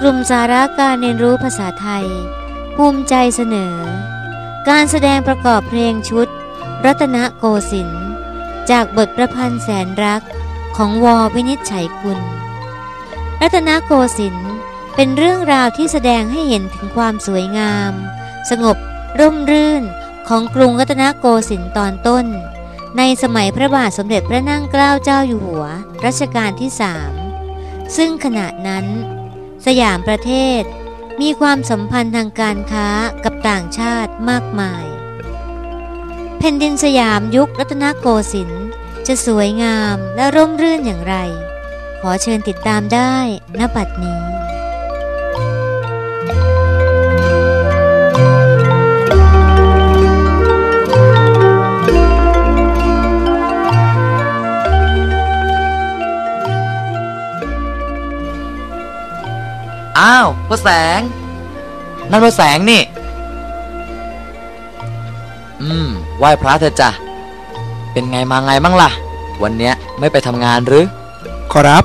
กลุ่มสาระการเรียนรู้ภาษาไทย ภูมิใจเสนอ การแสดงประกอบเพลงชุด รัตนโกสินทร์จากบทประพันธ์แสนรักของวอวินิจฉัยกุลรัตนโกสินทร์เป็นเรื่องราวที่แสดงให้เห็นถึงความสวยงาม สงบ ร่มรื่นของกรุงรัตนโกสินทร์ตอนต้น ในสมัยพระบาทสมเด็จพระนั่งเกล้าเจ้าอยู่หัว รัชกาลที่สามซึ่งขณะนั้น สยามประเทศ มีความสัมพันธ์ทางการค้ากับต่างชาติมากมาย แผ่นดินสยามยุครัตนโกสินทร์จะสวยงามและร่มรื่นอย่างไร ขอเชิญติดตามได้ณบัดนี้ อ้าวพระแสง นั่นพระแสงนี่ อืมไหว้พระเถอะจ้ะเป็นไงมาไงบ้างล่ะ วันเนี้ยไม่ไปทำงานหรือ ขอรับ